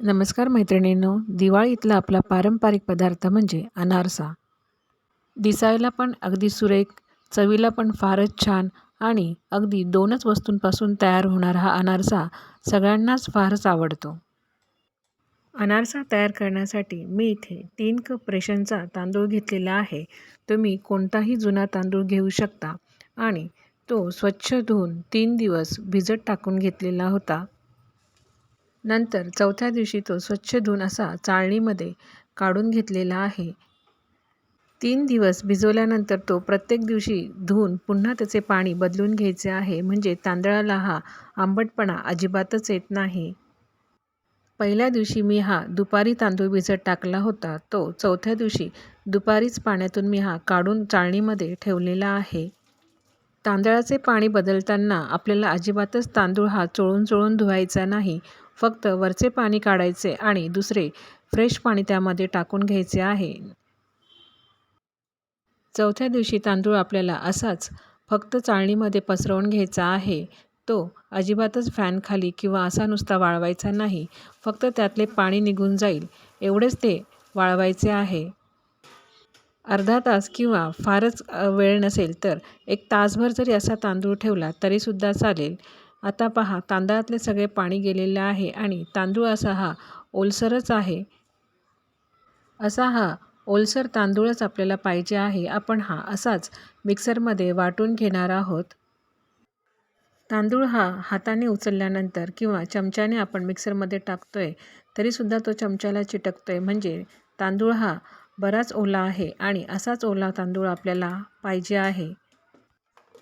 नमस्कार मैत्रिणींनो दिवाळीतला आपला पारंपरिक पदार्थ म्हणजे अनारसा. दिसायला पण अगदी सुरेख चवीला पण फारच छान आणि अगदी दोनच वस्तूंपासून तयार होणारा हा अनारसा सगळ्यांनाच फारच आवडतो. अनारसा तयार करण्यासाठी मी इथे तीन कप रेशनचा तांदूळ घेतलेला आहे. तुम्ही कोणताही जुना तांदूळ घेऊ शकता आणि तो स्वच्छ धुवून तीन दिवस भिजत टाकून घेतलेला होता. नंतर चौथ्या दिवशी तो स्वच्छ धुवून असा चाळणीमध्ये काढून घेतलेला आहे. तीन दिवस भिजवल्यानंतर तो प्रत्येक दिवशी धुवून पुन्हा त्याचे पाणी बदलून घ्यायचे आहे. म्हणजे तांदळाला हा आंबटपणा अजिबातच येत नाही. पहिल्या दिवशी मी हा दुपारी तांदूळ भिजत टाकला होता. तो चौथ्या दिवशी दुपारीच पाण्यातून मी हा काढून चाळणीमध्ये ठेवलेला आहे. तांदळाचे पाणी बदलताना आपल्याला अजिबातच तांदूळ हा चोळून चोळून धुवायचा नाही. फक्त वरचे पाणी काढायचे आणि दुसरे फ्रेश पाणी त्यामध्ये टाकून घ्यायचे आहे. चौथ्या दिवशी तांदूळ आपल्याला असाच फक्त चाळणीमध्ये पसरवून घ्यायचा आहे. तो अजिबातच फॅनखाली किंवा असा नुसता वाळवायचा नाही. फक्त त्यातले पाणी निघून जाईल एवढेच ते वाळवायचे आहे. अर्धा तास किंवा फारच वेळ नसेल तर एक तासभर जरी असा तांदूळ ठेवला तरीसुद्धा चालेल. आता पहा तांदळातले सगळे पाणी गेलेले आहे आणि तांदूळ असा हा ओलसरच आहे. असा हा ओलसर तांदूळच आपल्याला पाहिजे आहे. आपण हा असाच मिक्सरमध्ये वाटून घेणार आहोत. तांदूळ हा हाताने उचलल्यानंतर किंवा चमच्याने आपण मिक्सरमध्ये टाकतोय तरीसुद्धा तो चमच्याला चिटकतोय. म्हणजे तांदूळ हा बराच ओला आहे आणि असाच ओला तांदूळ आपल्याला पाहिजे आहे.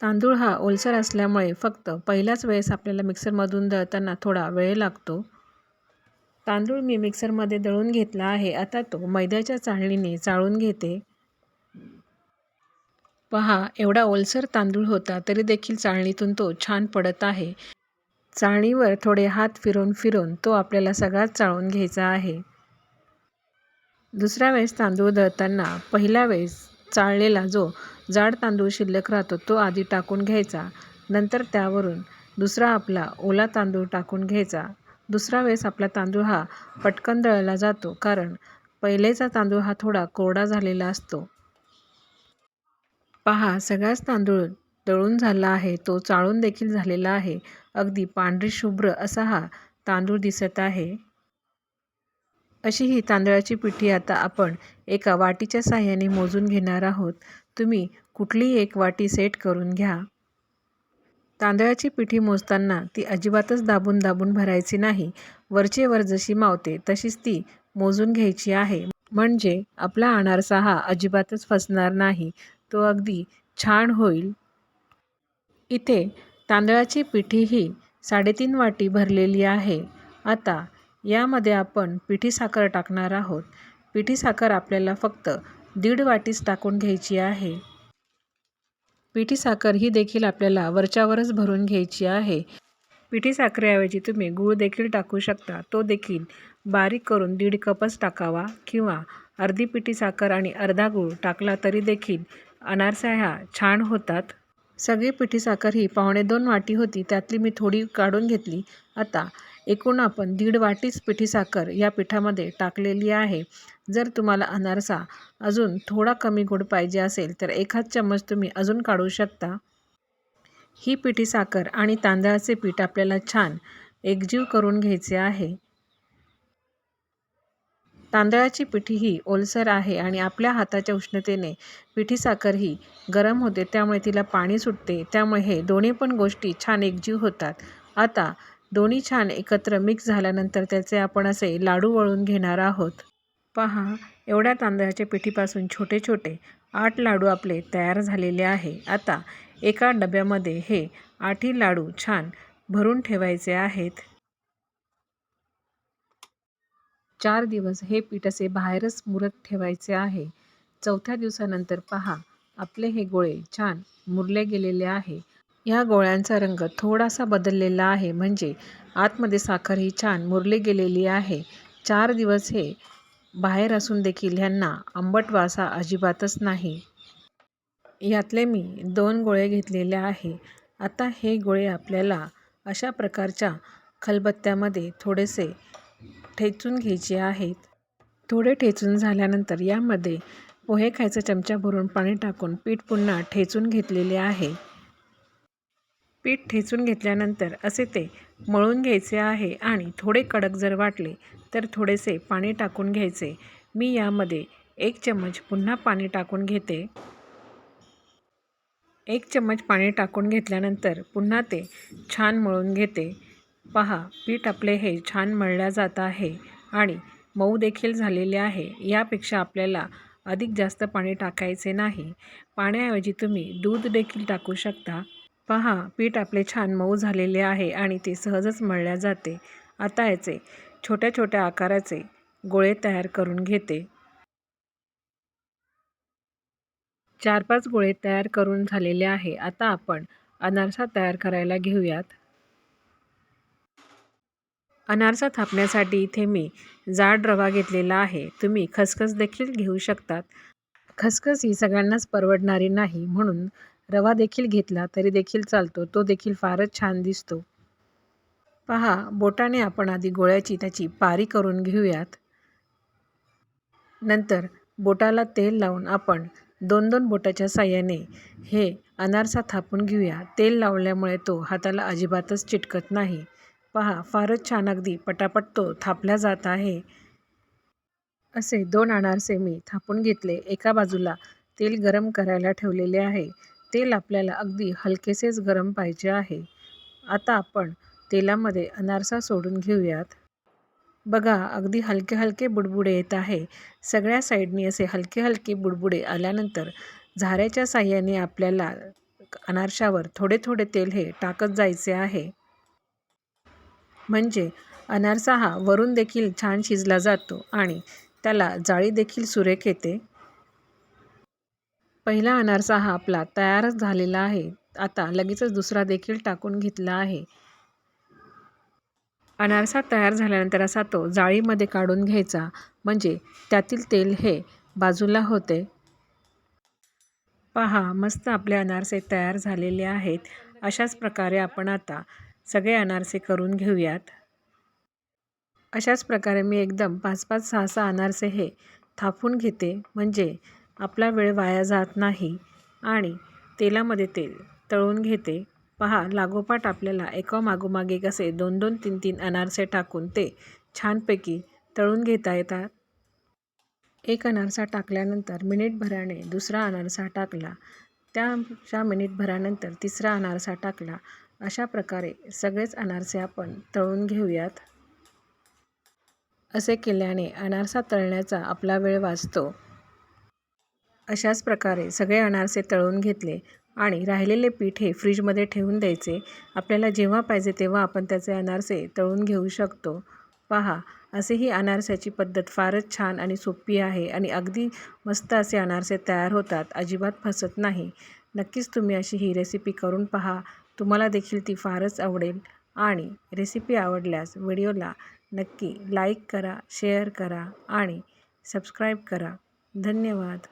तांदूळ हा ओलसर असल्यामुळे फक्त पहिल्याच वेळेस आपल्याला मिक्सरमधून दळताना थोडा वेळ लागतो. तांदूळ मी मिक्सरमध्ये दळून घेतला आहे. आता तो मैद्याच्या चाळणीने चाळून घेते. पहा एवढा ओलसर तांदूळ होता तरी देखील चाळणीतून तो छान पडत आहे. चाळणीवर थोडे हात फिरून फिरून तो आपल्याला सगळाच चाळून घ्यायचा आहे. दुसऱ्या वेळेस तांदूळ दळताना पहिल्या वेळेस चाळलेला जो जाड तांदूळ शिल्लक राहतो तो आधी टाकून घ्यायचा. नंतर त्यावरून दुसरा आपला ओला तांदूळ टाकून घ्यायचा. दुसरा वेळेस आपला तांदूळ हा पटकन दळला जातो कारण पहिलेचा तांदूळ हा थोडा कोरडा झालेला असतो. पहा सगळाच तांदूळ दळून झाला आहे. तो चाळून देखील झालेला आहे. अगदी पांढरी शुभ्र असा हा तांदूळ दिसत आहे. अशी ही तांदळाची पिठी आता आपण एका वाटीच्या साह्याने मोजून घेणार आहोत. तुम्ही कुठलीही एक वाटी सेट करून घ्या. तांदळाची पिठी मोजताना ती अजिबातच दाबून दाबून भरायची नाही. वरचेवर जशी मावते तशीच ती मोजून घ्यायची आहे. म्हणजे आपला अनारसा हा अजिबातच फसणार नाही. तो अगदी छान होईल. इथे तांदळाची पिठी ही साडेतीन वाटी भरलेली आहे. आता यामध्ये आपण पिठी साखर टाकणार आहोत. पिठी साखर आपल्याला फक्त दीड वाटीच टाकून घ्यायची आहे. पिठी साखर ही देखील आपल्याला वरच्यावरच भरून घ्यायची आहे. पिठी साखरेऐवजी तुम्ही गूळ देखील टाकू शकता. तो देखील बारीक करून दीड कपच टाकावा किंवा अर्धी पिठी साखर आणि अर्धा गूळ टाकला तरी देखील अनारसा ह्या छान होतात. सगळी पिठी साखर ही पावणे दोन वाटी होती. त्यातली मी थोडी काढून घेतली. आता एकूण आपण दीड वाटीच पिठी साखर या पिठामध्ये टाकलेली आहे. जर तुम्हाला अनारसा अजून थोडा कमी गोड पाहिजे असेल तर एखाद चम्मच तुम्ही अजून काढू शकता. ही पिठी साखर आणि तांदळाचे पीठ आपल्याला छान एकजीव करून घ्यायचे आहे. तांदळाची पिठी ही ओलसर आहे आणि आपल्या हाताच्या उष्णतेने पिठी साखर ही गरम होते त्यामुळे तिला पाणी सुटते त्यामुळे हे दोन्ही पण गोष्टी छान एकजीव होतात. आता दोन्ही छान एकत्र मिक्स झाल्यानंतर त्याचे आपण असे लाडू वळून घेणार आहोत. पहा एवढ्या तांदळाच्या पिठीपासून छोटे छोटे आठ लाडू आपले तयार झालेले आहे. आता एका डब्यामध्ये हे आठही लाडू छान भरून ठेवायचे आहेत. चार दिवस हे पीठ असे बाहेरच मुरत ठेवायचे आहे. चौथ्या दिवसानंतर पहा आपले हे गोळे छान मुरले गेलेले आहे. ह्या गोळ्यांचा रंग थोडासा बदललेला आहे. म्हणजे आतमध्ये साखर ही छान मुरली गेलेली आहे. चार दिवस हे बाहेर असून देखील ह्यांना आंबट वासा अजिबातच नाही. यातले मी दोन गोळे घेतलेले आहे. आता हे गोळे आपल्याला अशा प्रकारच्या खलबत्त्यामध्ये थोडेसे ठेचून घ्यायचे आहेत. थोडे ठेचून झाल्यानंतर यामध्ये पोहे खायचा चमचा भरून पाणी टाकून पीठ पुन्हा ठेचून घेतलेले आहे. पीठ ठेचून घेतल्यानंतर असे ते मळून घ्यायचे आहे आणि थोडे कडक जर वाटले तर थोडेसे पाणी टाकून घ्यायचे. मी यामध्ये एक चम्मच पुन्हा पाणी टाकून घेते. एक चम्मच पाणी टाकून घेतल्यानंतर पुन्हा ते छान मळून घेते. पहा पीठ आपले हे छान मळल्या जात आहे आणि मऊ देखील झालेले आहे. यापेक्षा आपल्याला अधिक जास्त पाणी टाकायचे नाही. पाण्याऐवजी तुम्ही दूध देखील टाकू शकता. पहा पीठ आपले छान मऊ झालेले आहे आणि ते सहजच मळल्या जाते. आता याचे छोट्या छोट्या आकाराचे गोळे तयार करून घेते. चार पाच गोळे तयार करून झालेले आहे. आता आपण अनारसा तयार करायला घेऊयात. अनारसा थापण्यासाठी इथे मी जाड रवा घेतलेला आहे. तुम्ही खसखस देखील घेऊ शकतात. खसखस ही सगळ्यांनाच परवडणारी नाही म्हणून रवा देखील घेतला तरी देखील चालतो तो देखील फारच छान दिसतो. पहा बोटाने आपण आधी गोळ्याची त्याची पारी करून घेऊयात. नंतर बोटाला तेल लावून आपण दोन दोन बोटाच्या साह्याने हे अनारसा थापून घेऊया. तेल लावल्यामुळे तो हाताला अजिबातच चिटकत नाही. पहा फारच छान अगदी पटापट तो थापला जात आहे. असे दोन अनारसे मी थापून घेतले. एका बाजूला तेल गरम करायला ठेवलेले आहे. तेल आपल्याला अगदी हलकेसेच गरम पाहिजे आहे. आता आपण तेलामध्ये अनारसा सोडून घेऊयात. बघा अगदी हलके हलके बुडबुडे येत आहे. सगळ्या साईडनी असे हलके हलके बुडबुडे आल्यानंतर झाऱ्याच्या साह्याने आपल्याला अनारशावर थोडे थोडे तेल हे टाकत जायचे आहे. म्हणजे अनारसा हा वरून देखील छान शिजला जातो आणि त्याला जाळी देखील सुरेख येते. पहिला अनारसा हा आपला तयारच झालेला आहे. आता लगेचच दुसरा देखील टाकून घेतला आहे. अनारसा तयार झाल्यानंतर असा तो जाळीमध्ये काढून घ्यायचा. म्हणजे त्यातील तेल हे बाजूला होते. पहा मस्त आपले अनारसे तयार झालेले आहेत. अशाच प्रकारे आपण आता सगळे अनारसे करून घेऊयात. अशाच प्रकारे मी एकदम पाच पाच सहा सहा अनारसे हे थापून घेते. म्हणजे आपला वेळ वाया जात नाही आणि तेलामध्ये तेल तळून घेते. पहा लागोपाठ आपल्याला एका मागोमाग एक असे दोन दोन तीन तीन अनारसे टाकून ते छानपैकी तळून घेता येतात. एक अनारसा टाकल्यानंतर मिनिटभराने दुसरा अनारसा टाकला. त्याच्या मिनिटभरानंतर तिसरा अनारसा टाकला. अशा प्रकारे सगळेच अनारसे आपण तळून घेऊयात. असे केल्याने अनारसा तळण्याचा आपला वेळ वाचतो. अशाच प्रकारे सगळे अनारसे तळून घेतले आणि राहिलेले पीठ हे फ्रीजमध्ये ठेवून द्यायचे. आपल्याला जेव्हा पाहिजे तेव्हा आपण त्याचे अनारसे तळून घेऊ शकतो. पहा असे ही अनारसाची पद्धत फारच छान आणि सोपी आहे आणि अगदी मस्त असे अनारसे तयार होतात अजिबात फसत नाही. नक्कीच तुम्ही अशी ही रेसिपी करून पहा. तुम्हाला देखील ती फारच आवडेल आणि रेसिपी आवडल्यास व्हिडिओला नक्की लाईक करा शेअर करा आणि सबस्क्राईब करा. धन्यवाद.